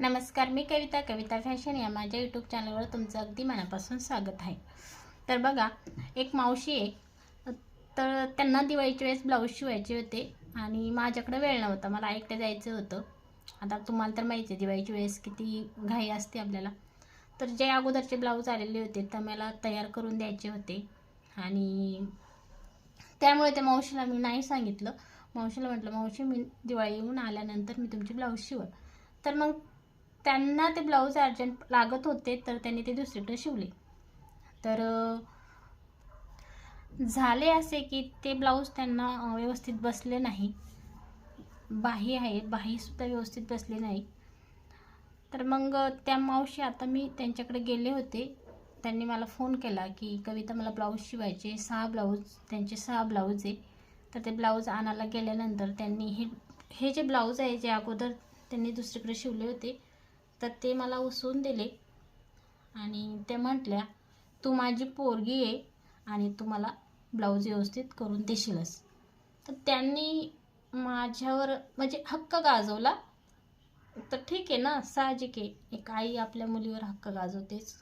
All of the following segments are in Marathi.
नमस्कार मी कविता कविता फॅशन या माझ्या यूट्यूब चॅनलवर तुमचं अगदी मनापासून स्वागत आहे. तर बघा एक मावशी आहे. तर त्यांना दिवाळीच्या वेळेस ब्लाऊज शिवायचे होते आणि माझ्याकडे वेळ नव्हता. मला एकटं जायचं होतं. आता तुम्हाला तर माहिती आहे दिवाळीच्या वेळेस किती घाई असते आपल्याला. तर जे अगोदरचे ब्लाऊज आलेले होते तर मला तयार करून द्यायचे होते. आणि त्यामुळे त्या मावशीला मी नाही सांगितलं. मावशीला म्हटलं मावशी मी दिवाळी येऊन आल्यानंतर मी तुमचे ब्लाऊज शिवल तर मग त्यांना ते ब्लाऊज अर्जंट लागत होते तर त्यांनी ते दुसरीकडे शिवले. तर झाले असे की ते ब्लाऊज त्यांना व्यवस्थित बसले नाही. बाही आहे बाहीसुद्धा व्यवस्थित बसली नाही. तर मग त्या मावशी आता मी त्यांच्याकडे गेले होते. त्यांनी मला फोन केला की कविता मला ब्लाऊज शिवायचे सहा ब्लाऊज त्यांचे सहा ब्लाऊज आहे. तर ते ब्लाऊज आणायला गेल्यानंतर त्यांनी हे हे जे ब्लाऊज आहे जे अगोदर त्यांनी दुसरीकडे शिवले होते तर ते मला उसवून दिले. आणि ते म्हटल्या तू माझी पोरगी आहे आणि तू मला ब्लाऊज व्यवस्थित करून देशीलच. तर त्यांनी माझ्यावर म्हणजे हक्क गाजवला. तर ठीक आहे ना साहजिक आहे. एक आई आपल्या मुलीवर हक्क गाजवतेच.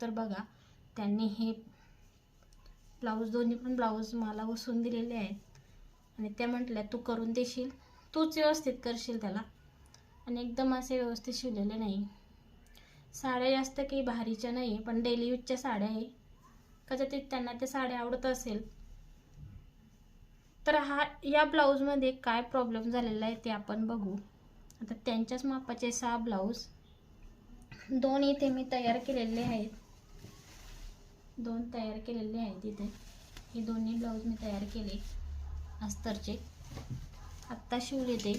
तर बघा त्यांनी हे ब्लाऊज दोन्ही पण ब्लाऊज मला उसवून दिलेले आहेत. आणि त्या म्हटल्या तू करून देशील? तूच व्यवस्थित करशील त्याला? आणि एकदम असे व्यवस्थित शिवलेले नाही. साड्या जास्त काही भारीच्या नाही पण डेली यूजच्या साड्या आहे. कदाचित त्यांना त्या साड्या आवडत असेल. तर हा या ब्लाऊजमध्ये काय प्रॉब्लेम झालेला आहे ते आपण बघू. आता त्यांच्याच मापाचे सहा ब्लाऊज दोन इथे मी तयार केलेले आहेत. दोन तयार केलेले आहेत इथे. हे दोन्ही ब्लाऊज मी तयार केले. अस्तरचे आत्ता शिवले ते.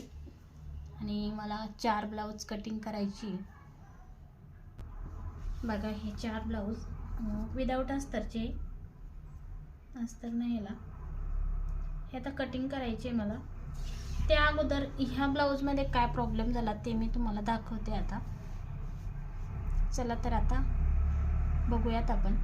आणि मला चार ब्लाऊज कटिंग करायची बघा हे चार ब्लाऊज विदाऊट अस्तरचे. अस्तर नाही याला. हे आता कटिंग करायचे आहे मला. त्या अगोदर ह्या ब्लाऊजमध्ये काय प्रॉब्लेम झाला ते मी तुम्हाला दाखवते आता. चला तर आता बघूयात आपण.